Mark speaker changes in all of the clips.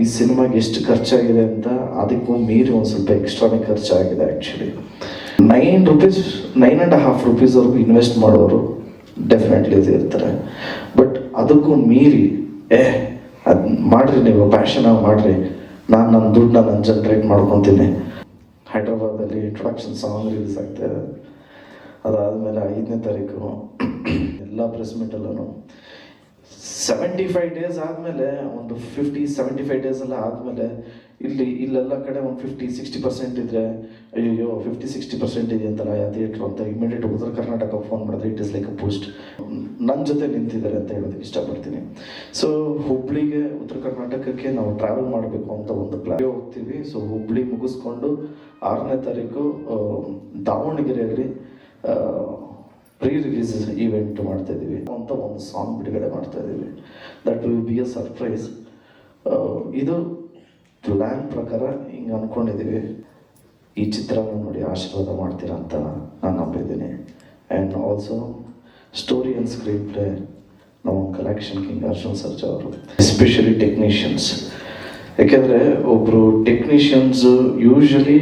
Speaker 1: ಈ ಸಿನಿಮಾಗೆ ಎಷ್ಟು ಖರ್ಚಾಗಿದೆ ಅಂತ ಅದಕ್ಕೂ ಮೀರಿ ಒಂದು ಸ್ವಲ್ಪ ಎಕ್ಸ್ಟ್ರಾನೇ ಖರ್ಚಾಗಿದೆ actually nine rupees nine and half ರುಪೀಸ್ವರೆಗೂ invest ಮಾಡೋರು ಡೆಫಿನೆಟ್ಲಿ ಇದು ಇರ್ತಾರೆ. ಬಟ್ ಅದಕ್ಕೂ ಮೀರಿ, ಏ, ಅದು ಮಾಡಿರಿ ನೀವು ಪ್ಯಾಷನಾಗಿ ಮಾಡಿರಿ. ನಾನು ನನ್ನ ದುಡ್ಡನ್ನ ನಾನು ಜನ್ರೇಟ್ ಮಾಡ್ಕೊತೀನಿ. ಹೈದ್ರಾಬಾದಲ್ಲಿ ಇಂಟ್ರೊಡಕ್ಷನ್ ಸಾಂಗ್ ರಿಲೀಸ್ ಇದೆ. ಅದಾದಮೇಲೆ ಐದನೇ ತಾರೀಕು, ಎಲ್ಲ ಪ್ರೆಸ್ ಮೀಟಲ್ಲೂ ಸೆವೆಂಟಿ ಫೈವ್ ಡೇಸ್ ಆದಮೇಲೆ, ಒಂದು ಫಿಫ್ಟಿ ಸೆವೆಂಟಿ ಫೈವ್ ಡೇಸ್ ಎಲ್ಲ ಆದಮೇಲೆ, ಇಲ್ಲಿ, ಇಲ್ಲೆಲ್ಲ ಕಡೆ ಒಂದು ಫಿಫ್ಟಿ ಸಿಕ್ಸ್ಟಿ ಪರ್ಸೆಂಟ್ ಇದ್ರೆ ಅಯ್ಯೋ ಫಿಫ್ಟಿ ಸಿಕ್ಸ್ಟಿ ಪರ್ಸೆಂಟ್ ಇದೆ ಅಂತಲ್ಲ ಥಿಯೇಟ್ರ್ ಅಂತ ಇಮಿಡಿಯೇಟ್ ಉತ್ತರ ಕರ್ನಾಟಕ ಫೋನ್ ಮಾಡಿದ್ರೆ it is like a post ನನ್ನ ಜೊತೆ ನಿಂತಿದ್ದಾರೆ ಅಂತ ಹೇಳೋದಕ್ಕೆ ಇಷ್ಟಪಡ್ತೀನಿ. ಸೊ ಹುಬ್ಳಿಗೆ, ಉತ್ತರ ಕರ್ನಾಟಕಕ್ಕೆ ನಾವು ಟ್ರಾವೆಲ್ ಮಾಡಬೇಕು ಅಂತ ಒಂದು ಪ್ಲಾನ್ ಹೋಗ್ತೀವಿ. ಸೊ ಹುಬ್ಳಿ ಮುಗಿಸ್ಕೊಂಡು ಆರನೇ ತಾರೀಕು ದಾವಣಗೆರೆಯಲ್ಲಿ ಪ್ರೀ ರಿಲೀಸ್ ಈವೆಂಟ್ ಮಾಡ್ತಾ ಇದ್ದೀವಿ. ಅಂತ ಒಂದು ಸಾಂಗ್ ಬಿಡುಗಡೆ ಮಾಡ್ತಾ ಇದ್ದೀವಿ. That will be a surprise ಇದು ಪ್ಲ್ಯಾನ್ ಪ್ರಕಾರ ಹಿಂಗೆ ಅಂದ್ಕೊಂಡಿದ್ದೀವಿ ಈ ಚಿತ್ರನ ನೋಡಿ ಆಶೀರ್ವಾದ ಮಾಡ್ತೀರಾ ಅಂತ ನಾನು ನಂಬಿದ್ದೀನಿ. And also story and screenplay ನಮ್ಮ ಕಲೆಕ್ಷನ್ ಕಿಂಗ್ ಅರ್ಜುನ್ ಸರ್ಜಾ ಅವರು. ಎಸ್ಪೆಷಲಿ ಟೆಕ್ನಿಷಿಯನ್ಸ್ ಯಾಕೆಂದರೆ ಒಬ್ಬರು technicians usually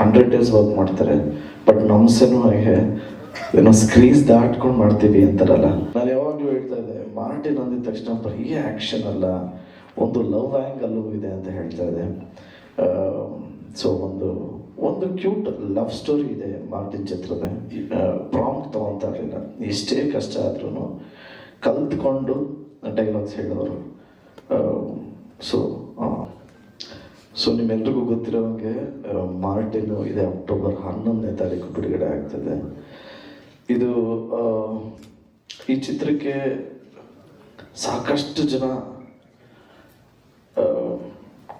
Speaker 1: hundred days work ಮಾಡ್ತಾರೆ. ಬಟ್ ನಮ್ಮ ಸಿನಿಮಾಗೆ ಏನೋ ಸ್ಕ್ರೀನ್ಸ್ ದಾಟ್ಕೊಂಡು ಮಾಡ್ತೀವಿ ಅಂತಾರಲ್ಲ. ನಾನು ಯಾವಾಗಲೂ ಹೇಳ್ತಾ ಇದ್ದೆ, ಮಾರ್ಟಿನ್ ಅಂದಿದ ತಕ್ಷಣ ಬರೀ ಆ್ಯಕ್ಷನ್ ಅಲ್ಲ, ಒಂದು ಲವ್ ಆ್ಯಂಗಲ್ಲೂ ಇದೆ ಅಂತ ಹೇಳ್ತಾ ಇದೆ ಸೊ ಒಂದು ಒಂದು ಕ್ಯೂಟ್ ಲವ್ ಸ್ಟೋರಿ ಇದೆ ಮಾರ್ಟಿನ್ ಚಿತ್ರದ. ಪ್ರಾಂಪ್ಟ್ ತಗೊತಾ ಇರಲಿಲ್ಲ. ಎಷ್ಟೇ ಕಷ್ಟ ಆದ್ರೂ ಕಲ್ತ್ಕೊಂಡು ಡೈಲಾಗ್ಸ್ ಹೇಳೋರು. ಸೊ ಸೊ ನಿಮ್ಮೆಲ್ರಿಗೂ ಗೊತ್ತಿರೋಂಗೆ ಮಾರ್ಟಿನ್ ಇದೆ ಅಕ್ಟೋಬರ್ ಹನ್ನೊಂದನೇ ತಾರೀಕು ಬಿಡುಗಡೆ ಆಗ್ತದೆ. ಇದು ಈ ಚಿತ್ರಕ್ಕೆ ಸಾಕಷ್ಟು ಜನ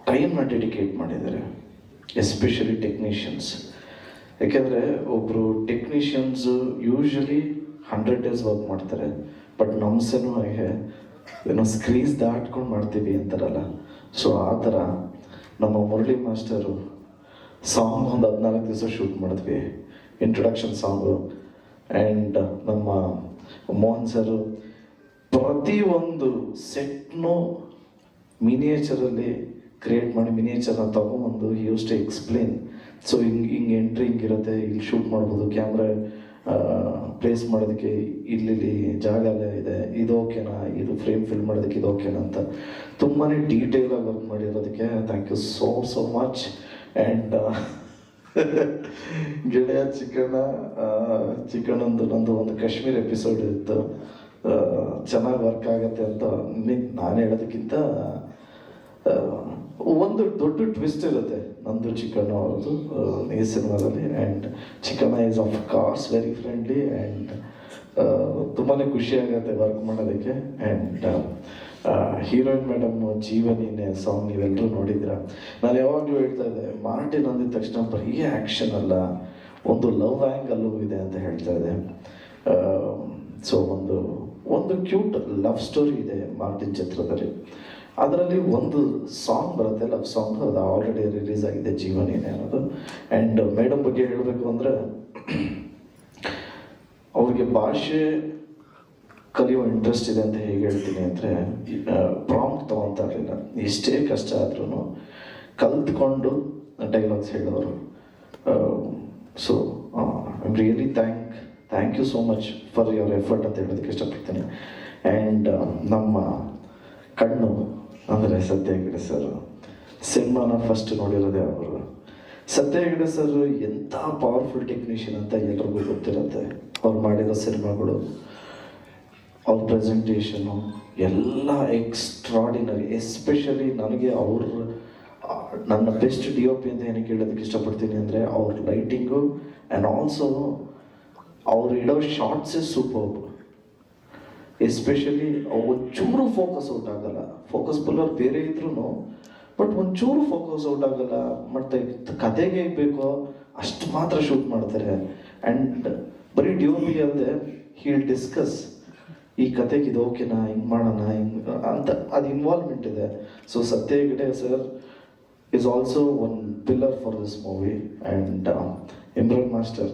Speaker 1: ಟೈಮ್ನ ಡೆಡಿಕೇಟ್ ಮಾಡಿದ್ದಾರೆ ಎಸ್ಪೆಷಲಿ ಟೆಕ್ನಿಷಿಯನ್ಸ್ ಯಾಕೆಂದರೆ ಒಬ್ಬರು technicians usually hundred days work ಮಾಡ್ತಾರೆ ಬಟ್ ನಮ್ಮ ಹಾಗೆ ಏನೋ ಸ್ಕ್ರೀನ್ಸ್ ದಾಟ್ಕೊಂಡು ಮಾಡ್ತೀವಿ ಅಂತಾರಲ್ಲ. ಸೊ ಆ ಥರ ನಮ್ಮ ಮುರಳಿ ಮಾಸ್ಟರು ಸಾಂಗ್ ಒಂದು ಹದಿನಾಲ್ಕು ದಿವಸ ಶೂಟ್ ಮಾಡಿದ್ವಿ. ಇಂಟ್ರೊಡಕ್ಷನ್ ಸಾಂಗು ಆ್ಯಂಡ್ ನಮ್ಮ ಮೋಹನ್ ಸರು ಪ್ರತಿಯೊಂದು ಸೆಟ್ನು ಮಿನಿಯೇಚರಲ್ಲಿ ಕ್ರಿಯೇಟ್ ಮಾಡಿ ಮಿನಿಯೇಚರ್ನ ತೊಗೊಂಬಂದು ಯೂಸ್ ಟು ಎಕ್ಸ್ಪ್ಲೇನ್. ಸೊ, ಹಿಂಗೆ ಹಿಂಗೆ ಎಂಟ್ರಿ ಹಿಂಗಿರುತ್ತೆ, ಇಲ್ಲಿ ಶೂಟ್ ಮಾಡ್ಬೋದು, ಕ್ಯಾಮ್ರಾ ಪ್ಲೇಸ್ ಮಾಡೋದಕ್ಕೆ ಇಲ್ಲಿ ಜಾಗ ಎಲ್ಲ ಇದೆ, ಇದು ಓಕೆನಾ, ಇದು ಫ್ರೇಮ್ ಫಿಲ್ ಮಾಡೋದಕ್ಕೆ ಇದು ಓಕೆನಾ ಅಂತ ತುಂಬಾ ಡೀಟೇಲಾಗಿ work ಮಾಡಿರೋದಕ್ಕೆ thank you so so much. And ಗೆಳೆಯ ಚಿಕ್ಕಣ್ಣ ಚಿಕ್ಕಣ್ಣಂದು ನಂದು ಒಂದು ಕಾಶ್ಮೀರ್ ಎಪಿಸೋಡ್ ಇತ್ತು. ಚೆನ್ನಾಗಿ ವರ್ಕ್ ಆಗತ್ತೆ ಅಂತ ನಾನು ಹೇಳೋದಕ್ಕಿಂತ ಒಂದು ದೊಡ್ಡ ಟ್ವಿಸ್ಟ್ ಇರುತ್ತೆ ನಂದು ಚಿಕ್ಕಣ್ಣ ಅವ್ರದ್ದು ಈ ಸಿನಿಮಾದಲ್ಲಿ and Chikkanna is of course very friendly and ತುಂಬಾ ಖುಷಿ ಆಗುತ್ತೆ ವರ್ಕ್ ಮಾಡೋದಕ್ಕೆ. ಆ್ಯಂಡ್ ಹೀರೋಯಿನ್ ಮೇಡಮ್ ಜೀವನಿನೇ ಸಾಂಗ್ ನೀವೆಲ್ಲರೂ ನೋಡಿದ್ರ ನಾನು ಯಾವಾಗಲೂ ಹೇಳ್ತಾ ಇದ್ದೆ ಮಾರ್ಟಿನ್ ಅಂದಿದ ತಕ್ಷಣ ಬರೀ ಆ್ಯಕ್ಷನ್ ಅಲ್ಲ, ಒಂದು ಲವ್ ಆ್ಯಂಗಲ್ಲೂ ಇದೆ ಅಂತ ಹೇಳ್ತಾ ಇದ್ದೆ. ಸೊ ಒಂದು ಒಂದು ಕ್ಯೂಟ್ ಲವ್ ಸ್ಟೋರಿ ಇದೆ ಮಾರ್ಟಿನ್ ಚಿತ್ರದಲ್ಲಿ. ಅದರಲ್ಲಿ ಒಂದು ಸಾಂಗ್ ಬರುತ್ತೆ ಲವ್ ಸಾಂಗ್ ಅದು ಆಲ್ರೆಡಿ ರಿಲೀಸ್ ಆಗಿದೆ ಜೀವನೇನೆ ಅನ್ನೋದು. ಆ್ಯಂಡ್ ಮೇಡಮ್ ಬಗ್ಗೆ ಹೇಳಬೇಕು ಅಂದರೆ, ಅವ್ರಿಗೆ ಭಾಷೆ ಕಲಿಯೋ ಇಂಟ್ರೆಸ್ಟ್ ಇದೆ ಅಂತ ಹೇಗೆ ಹೇಳ್ತೀನಿ ಅಂದರೆ ಪ್ರಾಂಪ್ಟ್ ತಗೊತಾ ಇರಲಿಲ್ಲ ಎಷ್ಟೇ ಕಷ್ಟ ಆದ್ರೂ ಕಲ್ತ್ಕೊಂಡು ಡೈಲಾಗ್ಸ್ ಹೇಳೋರು. So I really thank thank you so much for your effort ಅಂತ ಹೇಳೋದಕ್ಕೆ ಇಷ್ಟಪಡ್ತೀನಿ. ಆ್ಯಂಡ್ ನಮ್ಮ ಕಣ್ಣು, ಅಂದರೆ ಸತ್ಯ ಹೆಗಡೆ ಸರ್ ಸಿನಿಮಾನ ಫಸ್ಟ್ ನೋಡಿರೋದೇ ಅವರು. ಸತ್ಯ ಹೆಗಡೆ ಸರ್ ಎಂಥ ಪವರ್ಫುಲ್ ಟೆಕ್ನಿಷಿಯನ್ ಅಂತ ಎಲ್ರಿಗೂ ಗೊತ್ತಿರುತ್ತೆ. ಅವ್ರು ಮಾಡಿರೋ ಸಿನಿಮಾಗಳು ಅವ್ರ ಪ್ರೆಸೆಂಟೇಷನು ಎಲ್ಲ ಎಕ್ಸ್ಟ್ರಾಡಿನರಿ ಎಸ್ಪೆಷಲಿ ನನಗೆ ಅವ್ರ ನನ್ನ ಬೆಸ್ಟ್ ಡಿ ಒ ಪಿ ಅಂತ ಏನಕ್ಕೆ ಹೇಳೋದಕ್ಕೆ ಇಷ್ಟಪಡ್ತೀನಿ ಅಂದರೆ ಅವ್ರ ಲೈಟಿಂಗು ಆ್ಯಂಡ್ ಆಲ್ಸೋ ಅವ್ರು ಇಡೋ ಶಾರ್ಟ್ಸೇ ಸೂಪರ್ ಎಸ್ಪೆಷಲಿ ಒಂಚೂರು ಫೋಕಸ್ ಔಟ್ ಆಗಲ್ಲ. ಫೋಕಸ್ ಪುಲ್ಲರ್ ಬೇರೆ ಇದ್ರೂ ಬಟ್ ಒಂಚೂರು ಫೋಕಸ್ ಔಟ್ ಆಗಲ್ಲ. ಮತ್ತೆ ಕತೆಗೆ ಬೇಕೋ ಅಷ್ಟು ಮಾತ್ರ ಶೂಟ್ ಮಾಡ್ತಾರೆ. ಆ್ಯಂಡ್ ಬರೀ ಡಿ ಒ ಪಿ ಅಲ್ಲದೆ ಹೀಲ್ ಡಿಸ್ಕಸ್ ಈ ಕತೆಗೆ ಇದು ಓಕೆನಾ ಹಿಂಗೆ ಮಾಡೋಣ, ಹಿಂಗೆ ಅಂತ ಅದು ಇನ್ವಾಲ್ವ್ಮೆಂಟ್ ಇದೆ. So Satya Hegde sir is also one pillar for this movie and Imran master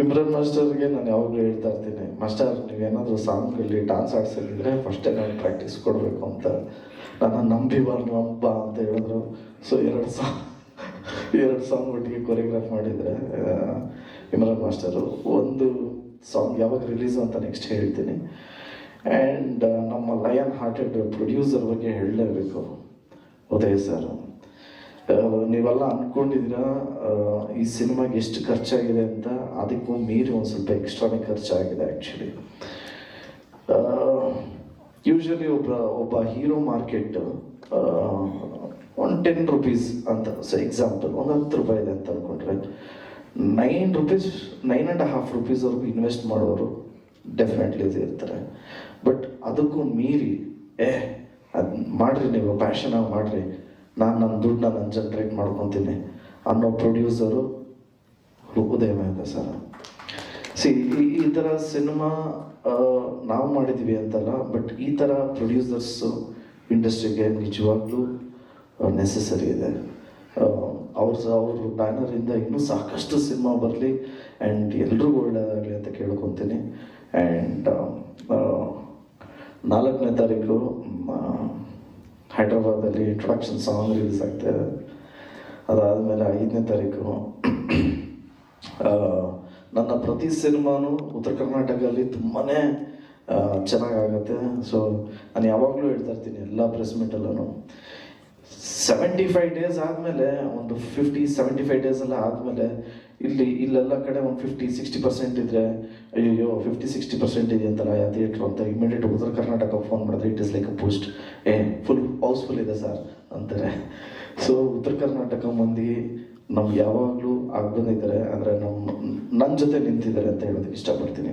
Speaker 1: Imran ಮಾಸ್ಟರ್ಗೆ ನಾನು ಯಾವಾಗಲೂ ಹೇಳ್ತಾ ಇರ್ತೀನಿ ಮಾಸ್ಟರ್ ನೀವೇನಾದರೂ ಸಾಂಗಲ್ಲಿ ಡಾನ್ಸ್ ಆಡ್ಸಿದ್ರೆ ಫಸ್ಟೇ ನಾನು ಪ್ರಾಕ್ಟೀಸ್ ಕೊಡಬೇಕು ಅಂತ. ನನ್ನ ನಂಬಿ ಬಾರ್ ನಂಬ ಅಂತ ಹೇಳಿದ್ರು. ಸೊ ಎರಡು ಸಾಂಗ್ ಎರಡು ಸಾಂಗ್ ಒಟ್ಟಿಗೆ ಕೊರಿಯೋಗ್ರಾಫ್ ಮಾಡಿದರೆ ಇಮ್ರಾನ್ ಮಾಸ್ಟರು ಒಂದು ಸಾಂಗ್ ಯಾವಾಗ ರಿಲೀಸ್ ಅಂತ ನೆಕ್ಸ್ಟ್ ಹೇಳ್ತೀನಿ. ಆ್ಯಂಡ್ ನಮ್ಮ ಲಯನ್ ಹಾರ್ಟೆಡ್ ಪ್ರೊಡ್ಯೂಸರ್ ಬಗ್ಗೆ ಹೇಳಲೇಬೇಕು ಉದಯ ಸರ್ ಆ, ನೀವೆಲ್ಲ ಅಂದ್ಕೊಂಡಿದ್ದೀರಾ ಈ ಸಿನಿಮಾಗೆ ಎಷ್ಟು ಖರ್ಚಾಗಿದೆ ಅಂತ? ಅದಕ್ಕೂ ಮೀರಿ ಒಂದು ಸ್ವಲ್ಪ ಎಕ್ಸ್ಟ್ರಾನೇ ಖರ್ಚಾಗಿದೆ ಆ್ಯಕ್ಚುಲಿ ಯೂಶಲಿ ಒಬ್ಬ ಒಬ್ಬ hero market one ten rupees ಅಂತ ಸೊ ಎಕ್ಸಾಂಪಲ್ ಒಂದು ಹತ್ತು ರೂಪಾಯಿ ಇದೆ ಅಂತ ಅನ್ಕೊಂಡ್ರೆ nine rupees nine and half ರುಪೀಸ್ವರೆಗೂ invest ಮಾಡೋರು ಡೆಫಿನೆಟ್ಲಿ ಇದು ಇರ್ತಾರೆ ಬಟ್ ಅದಕ್ಕೂ ಮೀರಿ, ಏ, ಅದು ಮಾಡಿರಿ ನೀವು ಪ್ಯಾಷನಾಗಿ ಮಾಡಿರಿ. ನಾನು ನನ್ನ ದುಡ್ಡನ್ನ ನಾನು ಜನ್ರೇಟ್ ಮಾಡ್ಕೊತೀನಿ ಅನ್ನೋ ಪ್ರೊಡ್ಯೂಸರು ಉದಯ ಸರ್. ಸಿ ಈ ಈ ಥರ ಸಿನಿಮಾ ನಾವು ಮಾಡಿದ್ದೀವಿ ಅಂತಲ್ಲ ಬಟ್ ಈ ಥರ ಪ್ರೊಡ್ಯೂಸರ್ಸು ಇಂಡಸ್ಟ್ರಿಗೆ ನಿಜವಾಗ್ಲೂ ನೆಸೆಸರಿ ಇದೆ. ಅವ್ರ ಅವ್ರ ಬ್ಯಾನರಿಂದ ಇನ್ನೂ ಸಾಕಷ್ಟು ಸಿನಿಮಾ ಬರಲಿ ಆ್ಯಂಡ್ ಎಲ್ರಿಗೂ ಒಳ್ಳೆಯದಾಗಲಿ ಅಂತ ಕೇಳ್ಕೊತೀನಿ. ಆ್ಯಂಡ್ ನಾಲ್ಕನೇ ತಾರೀಕು ಹೈದ್ರಾಬಾದಲ್ಲಿ ಇಂಟ್ರೊಡಕ್ಷನ್ ಸಾಂಗ್ ರಿಲೀಸ್ ಇದೆ. ಅದಾದಮೇಲೆ ಐದನೇ ತಾರೀಕು ನನ್ನ ಪ್ರತಿ ಸಿನಿಮಾನು ಉತ್ತರ ಕರ್ನಾಟಕದಲ್ಲಿ ತುಂಬಾ ಚೆನ್ನಾಗಾಗತ್ತೆ. ಸೊ ನಾನು ಯಾವಾಗಲೂ ಹೇಳ್ತಾ ಇರ್ತೀನಿ, ಎಲ್ಲ ಪ್ರೆಸ್ ಮೀಟಲ್ಲೂ ಸೆವೆಂಟಿ ಫೈವ್ ಡೇಸ್ ಆದಮೇಲೆ, ಒಂದು ಫಿಫ್ಟಿ ಸೆವೆಂಟಿ ಫೈವ್ ಡೇಸ್ ಎಲ್ಲ ಆದಮೇಲೆ, ಇಲ್ಲಿ, ಇಲ್ಲೆಲ್ಲ ಕಡೆ ಒಂದು ಫಿಫ್ಟಿ ಸಿಕ್ಸ್ಟಿ ಪರ್ಸೆಂಟ್ ಇದ್ದರೆ ಅಯ್ಯೋ ಫಿಫ್ಟಿ ಸಿಕ್ಸ್ಟಿ ಪರ್ಸೆಂಟ್ ಇದೆ ಅಂತಲ್ಲ ಯಾವ ಥಿಯೇಟ್ರು ಅಂತ ಇಮಿಡಿಯೇಟ್ ಉತ್ತರ ಕರ್ನಾಟಕ ಫೋನ್ ಮಾಡಿದ್ರೆ it is like a post a full housefull ಇದೆ ಸರ್ ಅಂತಾರೆ. ಸೊ ಉತ್ತರ ಕರ್ನಾಟಕ ಮಂದಿ ನಮ್ಗೆ ಯಾವಾಗಲೂ ಆಗಿ ಬಂದಿದ್ದಾರೆ ಅಂದರೆ ನಮ್ಮ ನನ್ನ ಜೊತೆ ನಿಂತಿದ್ದಾರೆ ಅಂತ ಹೇಳೋದಕ್ಕೆ ಇಷ್ಟಪಡ್ತೀನಿ.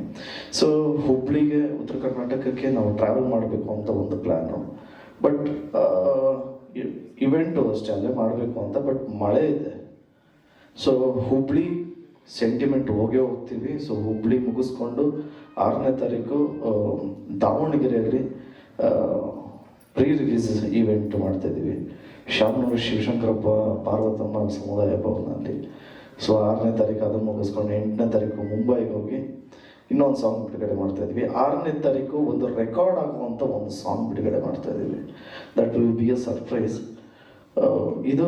Speaker 1: ಸೊ ಹುಬ್ಳಿಗೆ, ಉತ್ತರ ಕರ್ನಾಟಕಕ್ಕೆ ನಾವು ಟ್ರಾವೆಲ್ ಮಾಡಬೇಕು ಅಂತ ಒಂದು ಪ್ಲ್ಯಾನು ಬಟ್ ಇವೆಂಟು ಅಷ್ಟೇ ಅಲ್ಲೇ ಮಾಡಬೇಕು ಅಂತ ಬಟ್ ಮಳೆ ಇದೆ. ಸೊ ಹುಬ್ಳಿ ಸೆಂಟಿಮೆಂಟ್ ಹೋಗೇ ಹೋಗ್ತೀವಿ. ಸೊ ಹುಬ್ಳಿ ಮುಗಿಸ್ಕೊಂಡು ಆರನೇ ತಾರೀಕು ದಾವಣಗೆರೆಯಲ್ಲಿ ಪ್ರೀ ರಿಲೀಸ್ ಈವೆಂಟ್ ಮಾಡ್ತಾ ಇದ್ದೀವಿ. ಶಾಮನೂರು ಶಿವಶಂಕರಪ್ಪ ಪಾರ್ವತಮ್ಮ ಸಮುದಾಯ ಭವನಲ್ಲಿ. ಸೊ ಆರನೇ ತಾರೀಕು ಅದನ್ನು ಮುಗಿಸ್ಕೊಂಡು ಎಂಟನೇ ತಾರೀಕು ಮುಂಬೈಗೆ ಹೋಗಿ ಇನ್ನೊಂದು ಸಾಂಗ್ ಬಿಡುಗಡೆ ಮಾಡ್ತಾ ಇದ್ವಿ ಆರನೇ ತಾರೀಕು ಒಂದು ರೆಕಾರ್ಡ್ ಆಗುವಂಥ ಒಂದು ಸಾಂಗ್ ಬಿಡುಗಡೆ ಮಾಡ್ತಾ ಇದ್ದೀವಿ. That will be a surprise ಇದು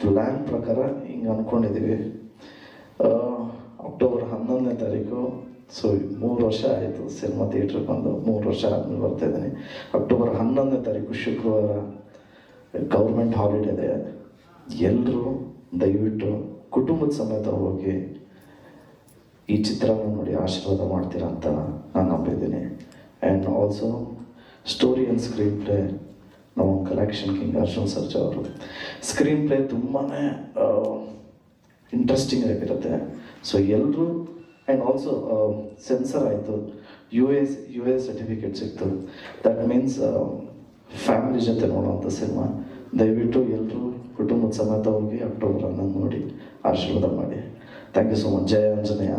Speaker 1: ಪ್ಲ್ಯಾನ್ ಪ್ರಕಾರ ಹಿಂಗೆ ಅಂದ್ಕೊಂಡಿದ್ದೀವಿ ಅಕ್ಟೋಬರ್ ಹನ್ನೊಂದನೇ ತಾರೀಕು ಸೊ ಮೂರು ವರ್ಷ ಆಯಿತು ಸಿನಿಮಾ ಥಿಯೇಟ್ರಿಗೆ ಬಂದು. ಮೂರು ವರ್ಷ ಆದಮೇಲೆ ಬರ್ತಾ ಇದ್ದೀನಿ. ಅಕ್ಟೋಬರ್ ಹನ್ನೊಂದನೇ ತಾರೀಕು, ಶುಕ್ರವಾರ ಗೌರ್ಮೆಂಟ್ ಹಾಲಿಡೇ ಇದೆ. ಎಲ್ಲರೂ ದಯವಿಟ್ಟು ಕುಟುಂಬದ ಸಮೇತ ಹೋಗಿ ಈ ಚಿತ್ರವನ್ನು ನೋಡಿ ಆಶೀರ್ವಾದ ಮಾಡ್ತೀರಾ ಅಂತ ನಾನು ನಂಬಿದ್ದೀನಿ. And also story and screenplay ನಮ್ಮ ಕಲೆಕ್ಷನ್ ಕಿಂಗ್ ಅರ್ಜುನ್ ಸರ್ಜಾ ಅವರು. ಸ್ಕ್ರೀನ್ ಪ್ಲೇ ತುಂಬಾ ಇಂಟ್ರೆಸ್ಟಿಂಗ್ ಆಗಿರುತ್ತೆ. ಸೊ ಎಲ್ಲರೂ ಆ್ಯಂಡ್ ಆಲ್ಸೋ ಸೆನ್ಸರ್ ಆಯಿತು. U S U S certificate ಸಿಕ್ತು. ದಟ್ ಮೀನ್ಸ್ ಫ್ಯಾಮಿಲಿ ಜೊತೆ ನೋಡೋವಂಥ ಸಿನಿಮಾ ದಯವಿಟ್ಟು ಎಲ್ಲರೂ ಕುಟುಂಬದ ಸಮೇತ ಹೋಗಿ ಅಕ್ಟೋಬರ್ ಹನ್ನೊಂದು ನೋಡಿ, ಆಶೀರ್ವಾದ ಮಾಡಿ. ಥ್ಯಾಂಕ್ ಯು ಸೊ ಮಚ್ ಜಯ ಆಂಜನೇಯ